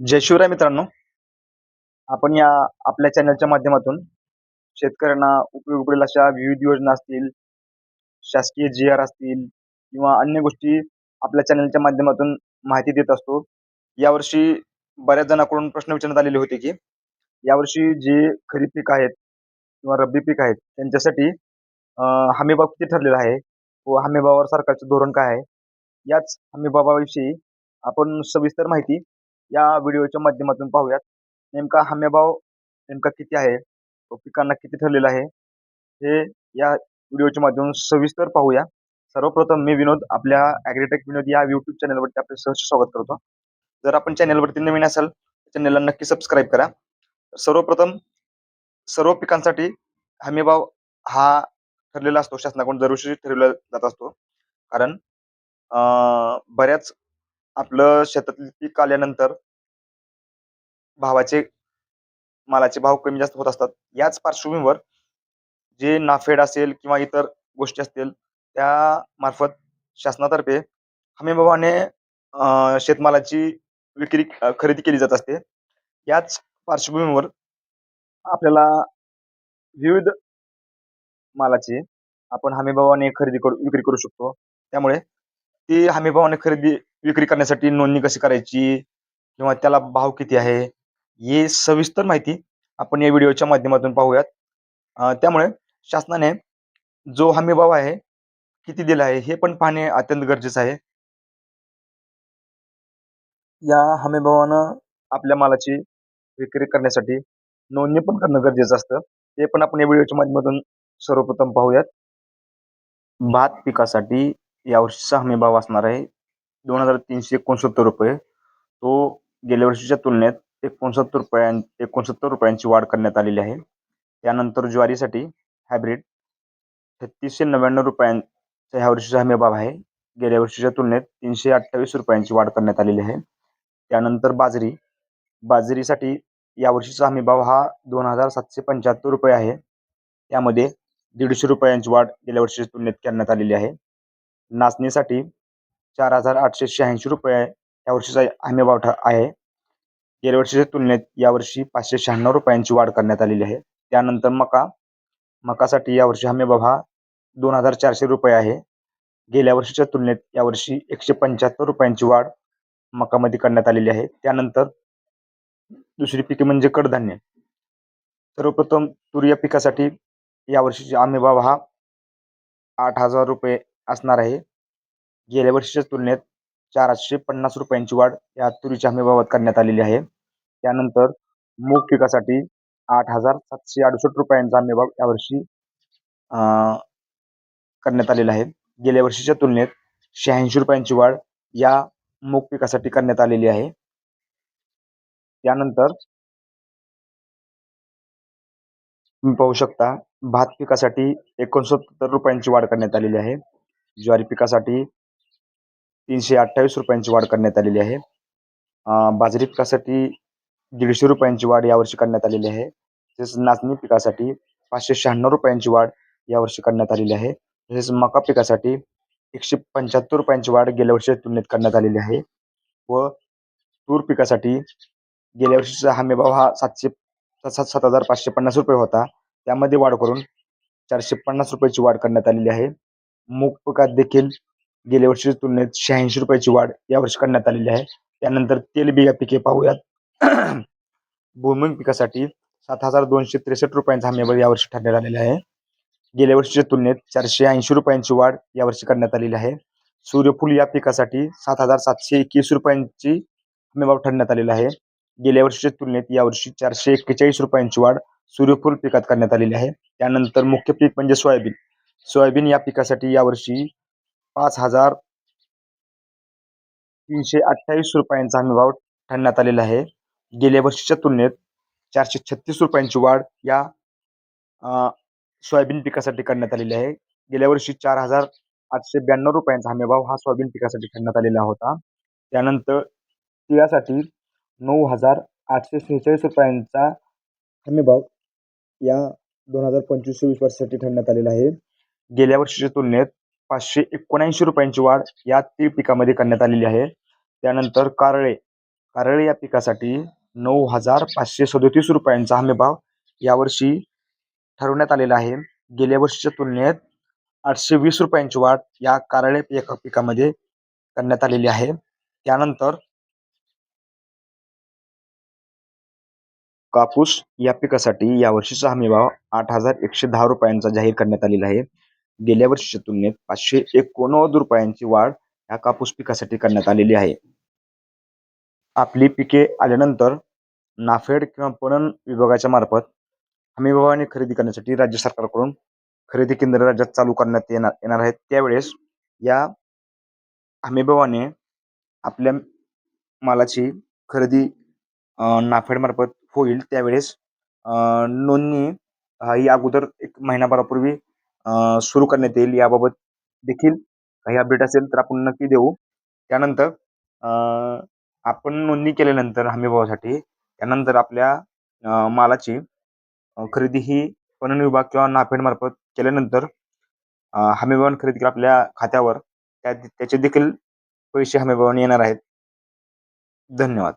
जय शिवराय मित्रांनो. आपण या आपल्या चॅनलच्या माध्यमातून शेतकऱ्यांना उपयोग पडेल अशा विविध योजना असतील शासकीय जी आर असतील किंवा अन्य गोष्टी आपल्या चॅनलच्या माध्यमातून माहिती देत असतो. यावर्षी बऱ्याच जणांकडून प्रश्न विचारण्यात आलेले होते की यावर्षी जे खरीप पीक आहेत किंवा रब्बी पीक आहेत त्यांच्यासाठी हमीभाव किती ठरलेला आहे व हमीभावावर सरकारचे धोरण काय आहे? याच हमीभावाविषयी आपण सविस्तर माहिती या व्हिडिओच्या माध्यमातून पाहूयात. नेमका हमीभाव नेमका किती आहे? तो पिकांना किती ठरलेला आहे? हे या व्हिडिओच्या माध्यमातून सविस्तर पाहूया. सर्वप्रथम मी विनोद आपल्या ॲग्रीटेक विनोद या यूट्यूब चॅनलवरती आपले सहर्ष स्वागत करतो. जर आपण चॅनलवरती नवीन असाल चॅनलला नक्की सबस्क्राईब करा. सर्वप्रथम सर्व पिकांसाठी हमीभाव हा ठरलेला असतो. शासनाकडून दरवर्षी ठरवला जात असतो. कारण बऱ्याच आपलं शेतातली पीक आल्यानंतर भावाचे मालाचे भाव कमी जास्त होत असतात. याच पार्श्वभूमीवर जे नाफेड असेल किंवा इतर गोष्टी असतील त्या मार्फत शासनातर्फे हमीभावाने शेतमालाची विक्री खरेदी केली जात असते. याच पार्श्वभूमीवर आपल्याला विविध मालाची आपण हमीभावाने खरेदी करू विक्री करू शकतो. त्यामुळे ती हमीभावाने खरेदी विक्री करण्यासाठी नोंदणी कशी करायची? किंवा त्याला भाव किती आहे? हे सविस्तर माहिती आपण या व्हिडिओच्या माध्यमातून पाहूयात. त्यामुळे शासनाने जो हमीभाव आहे किती दिला आहे हे पण पाहणे अत्यंत गरजेचं आहे. या हमीभावानं आपल्या मालाची विक्री करण्यासाठी नोंदणी पण करणं गरजेचं असतं. ते पण आपण या व्हिडिओच्या माध्यमातून सर्वप्रथम पाहूयात. भात पिकासाठी यावर्षीचा हमीभाव असणार आहे दोन हजार तीनशे एकोणसत्तर रुपये. तो गेल्या वर्षीच्या तुलनेत एकोणसत्तर रुपयां एकोणसत्तर रुपयांची वाढ करण्यात आलेली आहे. त्यानंतर ज्वारीसाठी हायब्रिड छत्तीसशे नव्याण्णव रुपयांचा ह्या वर्षीचा हमीभाव आहे. गेल्या वर्षीच्या तुलनेत तीनशे अठ्ठावीस रुपयांची वाढ करण्यात आलेली आहे. त्यानंतर बाजरी. बाजरीसाठी यावर्षीचा हमीभाव हा दोन हजार सातशे पंच्याहत्तर रुपये आहे. त्यामध्ये दीडशे रुपयांची वाढ गेल्या वर्षीच्या तुलनेत करण्यात आलेली आहे. नाचणीसाठी चार हजार आठशे शहाऐंशी रुपये या वर्षीचा हमीभाव ठ आहे. गेल्या वर्षीच्या तुलनेत यावर्षी पाचशे शहाण्णव रुपयांची वाढ करण्यात आलेली आहे. त्यानंतर मका मकासाठी यावर्षी हमीभाव हा दोन हजार चारशे रुपये आहे. गेल्या वर्षीच्या तुलनेत यावर्षी एकशे पंच्याहत्तर रुपयांची वाढ मकामध्ये करण्यात आलेली आहे. त्यानंतर दुसरी पिके म्हणजे कडधान्य. सर्वप्रथम तूर या पिकासाठी यावर्षीचा हमीभाव हा आठ हजार रुपये असणार आहे. गेल्या वर्षीच्या तुलनेत चारशे पन्नास रुपयांची वाढ या तुरीच्या हमीभावात करण्यात आलेली आहे. त्यानंतर मूग पिकासाठी आठ हजार सातशे अडुसष्ट रुपयांचा हमीभाव यावर्षी करण्यात आलेला आहे. गेल्या वर्षीच्या तुलनेत शहाऐंशी रुपयांची वाढ या मूग पिकासाठी करण्यात आलेली आहे. त्यानंतर तुम्ही पाहू शकता भात पिकासाठी एकोणसत्तर रुपयांची वाढ करण्यात आलेली आहे. ज्वारी पिकासाठी तीनशे अठ्ठावीस रुपयांची वाढ करण्यात आलेली आहे. बाजरी पिकासाठी दीडशे रुपयांची वाढ यावर्षी करण्यात आलेली आहे. तसेच नाचणी पिकासाठी पाचशे शहाण्णव रुपयांची वाढ यावर्षी करण्यात आलेली आहे. तसेच मका पिकासाठी एकशे पंच्याहत्तर रुपयांची वाढ गेल्या वर्षी तुलनेत करण्यात आलेली आहे व तूर पिकासाठी गेल्या वर्षीचा हमीभाव हा सातशे सात सात हजार पाचशे पन्नास रुपये होता. त्यामध्ये वाढ करून चारशे पन्नास रुपयाची वाढ करण्यात आलेली आहे. मूग पिकात देखील गेल्या वर्षीच्या तुलनेत शहाऐंशी रुपयाची वाढ यावर्षी करण्यात आलेली आहे. त्यानंतर तेलबिया पिके पाहूयात. भूमिंग पिकासाठी सात हजार दोनशे त्रेसष्ट रुपयांचा हमीभाव यावर्षी ठरण्यात आलेला आहे. गेल्या वर्षीच्या तुलनेत चारशे ऐंशी रुपयांची वाढ यावर्षी करण्यात आलेली आहे. सूर्यफूल या पिकासाठी सात हजार सातशे एकवीस रुपयांची हमीभाव ठरण्यात आलेला आहे. गेल्या वर्षीच्या तुलनेत यावर्षी चारशे एक्केचाळीस रुपयांची वाढ सूर्यफूल पिकात करण्यात आलेली आहे. त्यानंतर मुख्य पीक म्हणजे सोयाबीन. सोयाबीन या पिकासाठी यावर्षी पाच हजार तीनशे अठ्ठावीस रुपयांचा हमीभाव ठरण्यात आलेला आहे. गेल्या वर्षीच्या तुलनेत चारशे छत्तीस रुपयांची वाढ या सोयाबीन पिकासाठी करण्यात आलेली आहे. गेल्या वर्षी चार हजार आठशे ब्याण्णव रुपयांचा हमीभाव हा सोयाबीन पिकासाठी ठरण्यात आलेला होता. त्यानंतर तिळासाठी नऊ हजार आठशे सेहेचाळीस रुपयांचा हमीभाव या दोन हजार पंचवीस सव्वीस वर्षासाठी ठरण्यात आलेला आहे. गेल्या वर्षीच्या तुलनेत पाचशे एकोणऐंशी रुपयांची वाढ या तीळ पिकामध्ये करण्यात आलेली आहे. त्यानंतर कारळे कारळे या पिकासाठी नऊ हजार पाचशे सदोतीस रुपयांचा हमीभाव यावर्षी ठरवण्यात आलेला आहे. गेल्या वर्षीच्या तुलनेत आठशे वीस रुपयांची वाढ या कारळे पिका पिकामध्ये करण्यात आलेली आहे. त्यानंतर कापूस या पिकासाठी यावर्षीचा हमीभाव आठ हजार एकशे दहा रुपयांचा जाहीर करण्यात आलेला आहे. गेल्या वर्षीच्या तुलनेत पाचशे एकोणनव्वद रुपयांची वाढ ह्या कापूस पिकासाठी करण्यात आलेली आहे. आपली पिके आल्यानंतर नाफेड किंवा पणन विभागाच्या मार्फत हमीभावाने खरेदी करण्यासाठी राज्य सरकारकडून खरेदी केंद्र राज्यात चालू करण्यात येणार येणार आहेत. त्यावेळेस या हमीभावाने आपल्या मालाची खरेदी नाफेडमार्फत होईल. त्यावेळेस नोंदणी ही अगोदर एक महिनाभरापूर्वी सुरू करण्यात येईल. याबाबत देखील काही अपडेट असेल तर आपण नक्की देऊ. त्यानंतर आपण नोंदणी केल्यानंतर हमीभावासाठी त्यानंतर आपल्या मालाची खरेदी ही पणन विभाग किंवा नाफेडमार्फत केल्यानंतर हमीभावाने खरेदी आपल्या खात्यावर. त्या त्याचे देखील पैसे हमीभावाने येणार आहेत. धन्यवाद.